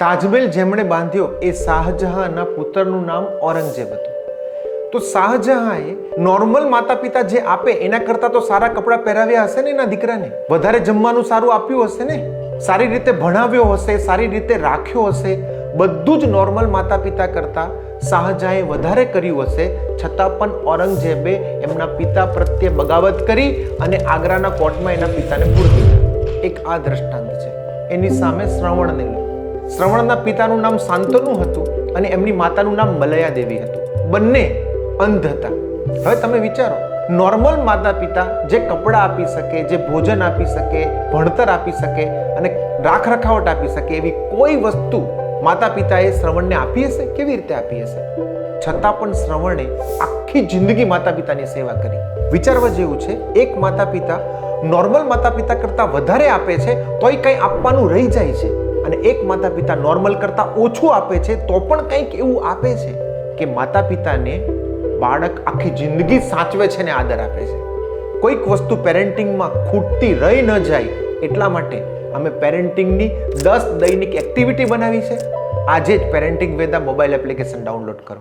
તાજમહેલ જેમણે બાંધ્યો એ શાહજહાંના પુત્રનું નામ ઔરંગઝેબ હતું. તો શાહજહાંએ નોર્મલ માતા પિતા જે આપે એના કરતાં તો સારા કપડાં પહેરાવ્યા હશે ને એના દીકરાને? વધારે જમવાનું સારું આપ્યું હશે ને? સારી રીતે ભણાવ્યો હશે, સારી રીતે રાખ્યો હશે, બધું જ નોર્મલ માતા પિતા કરતાં શાહજહાંએ વધારે કર્યું હશે, છતાં પણ ઔરંગઝેબે એમના પિતા પ્રત્યે બગાવત કરી અને આગ્રાના કોર્ટમાં એના પિતાને પૂર દીધા એક આ દ્રષ્ટાંત છે. એની સામે શ્રવણને લો શ્રવણના પિતાનું નામ શાંતનુ હતું અને એમની માતાનું નામ મલયા દેવી હતું. બંને અંધ હતા. હવે તમે વિચારો, નોર્મલ માતા પિતા જે કપડાં આપી શકે, જે ભોજન આપી શકે, ભણતર આપી શકે અને રાખ રખાવટ આપી શકે, એવી કોઈ વસ્તુ માતા પિતાએ શ્રવણને આપી હશે? કેવી રીતે આપી હશે? છતાં પણ શ્રવણે આખી જિંદગી માતા પિતાની સેવા કરી. વિચારવા જેવું છે, એક માતા પિતા નોર્મલ માતા પિતા કરતાં વધારે આપે છે, તોય કંઈ આપવાનું રહી જાય છે. અને એક માતા પિતા નોર્મલ કરતાં ઓછું આપે છે, તો પણ કંઈક એવું આપે છે કે માતા પિતાને બાળક આખી જિંદગી સાચવે છે ને આદર આપે છે. કોઈક વસ્તુ પેરેન્ટિંગમાં ખૂટતી રહી ન જાય એટલા માટે અમે પેરેન્ટિંગની દસ દૈનિક એક્ટિવિટી બનાવી છે. આજે જ parenting Veda mobile application download કરો.